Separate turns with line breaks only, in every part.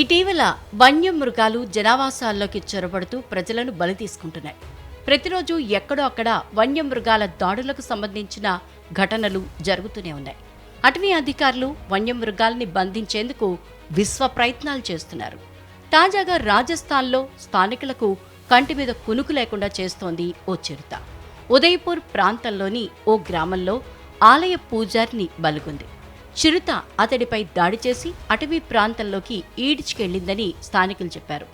ఇటీవల వన్యమృగాలు జనావాసాల్లోకి చొరబడుతూ ప్రజలను బలి తీసుకుంటున్నాయి. ప్రతిరోజు ఎక్కడో అక్కడ వన్యమృగాల దాడులకు సంబంధించిన ఘటనలు జరుగుతూనే ఉన్నాయి. అటవీ అధికారులు వన్యమృగాల్ని బంధించేందుకు విశ్వ ప్రయత్నాలు చేస్తున్నారు. తాజాగా రాజస్థాన్లో స్థానికులకు కంటి మీద కునుకు లేకుండా చేస్తోంది ఓ చిరుత. ఉదయపూర్ ప్రాంతంలోని ఓ గ్రామంలో ఆలయ పూజారిని బలుగుంది. చిరుత అతడిపై దాడి చేసి అటవీ ప్రాంతంలోకి ఈడ్చుకెళ్ళిందని స్థానికులు చెప్పారు.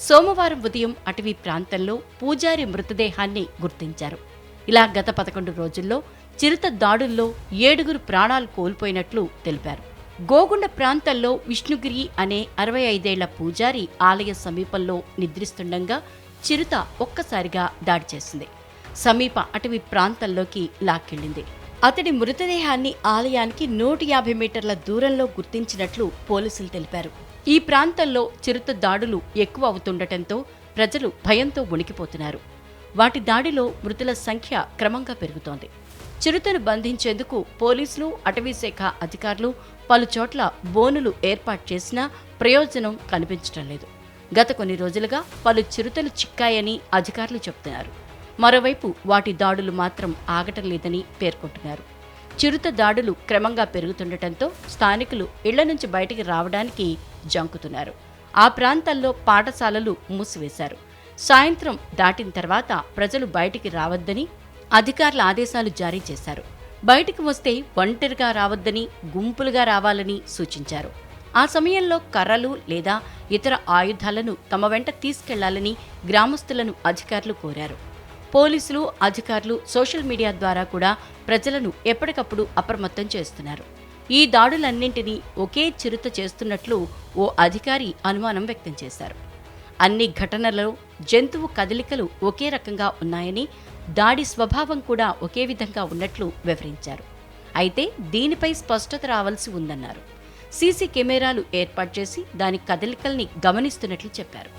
సోమవారం ఉదయం అటవీ ప్రాంతంలో పూజారి మృతదేహాన్ని గుర్తించారు. ఇలా గత పదకొండు రోజుల్లో చిరుత దాడుల్లో ఏడుగురు ప్రాణాలు కోల్పోయినట్లు తెలిపారు. గోగుండ ప్రాంతంలో విష్ణుగిరి అనే అరవై ఐదేళ్ళ పూజారి ఆలయ సమీపంలో నిద్రిస్తుండగా చిరుత ఒక్కసారిగా దాడి చేసింది. సమీప అటవీ ప్రాంతంలోకి లాక్కెళ్ళింది. అతడి మృతదేహాన్ని ఆలయానికి నూట యాభై మీటర్ల దూరంలో గుర్తించినట్లు పోలీసులు తెలిపారు. ఈ ప్రాంతంలో చిరుత దాడులు ఎక్కువ అవుతుండటంతో ప్రజలు భయంతో ఉణికిపోతున్నారు వాటి దాడిలో మృతుల సంఖ్య క్రమంగా పెరుగుతోంది. చిరుతను బంధించేందుకు పోలీసులు అటవీశాఖ అధికారులు పలుచోట్ల బోనులు ఏర్పాటు చేసినా ప్రయోజనం కనిపించడం లేదు. గత కొన్ని రోజులుగా పలు చిరుతలు చిక్కాయని అధికారులు చెబుతున్నారు. మరోవైపు వాటి దాడులు మాత్రం ఆగటం లేదని పేర్కొంటున్నారు. చిరుత దాడులు క్రమంగా పెరుగుతుండటంతో స్థానికులు ఇళ్ళ నుంచి బయటికి రావడానికి జంకుతున్నారు. ఆ ప్రాంతాల్లో పాఠశాలలు మూసివేశారు. సాయంత్రం దాటిన తర్వాత ప్రజలు బయటికి రావద్దని అధికారుల ఆదేశాలు జారీ చేశారు. బయటికి వస్తే ఒంటరిగా రావద్దని గుంపులుగా రావాలని సూచించారు. ఆ సమయంలో కర్రలు లేదా ఇతర ఆయుధాలను తమ వెంట తీసుకెళ్ళాలని గ్రామస్తులను అధికారులు కోరారు. పోలీసులు అధికారులు సోషల్ మీడియా ద్వారా కూడా ప్రజలను ఎప్పటికప్పుడు అప్రమత్తం చేస్తున్నారు. ఈ దాడులన్నింటినీ ఒకే చిరుత చేస్తున్నట్లు ఓ అధికారి అనుమానం వ్యక్తం చేశారు. అన్ని ఘటనలలో జంతువు కదలికలు ఒకే రకంగా ఉన్నాయని దాడి స్వభావం కూడా ఒకే విధంగా ఉన్నట్లు వివరించారు. అయితే దీనిపై స్పష్టత రావాల్సి ఉందన్నారు. సీసీ కెమెరాలు ఏర్పాటు చేసి దాని కదలికల్ని గమనిస్తున్నట్లు చెప్పారు.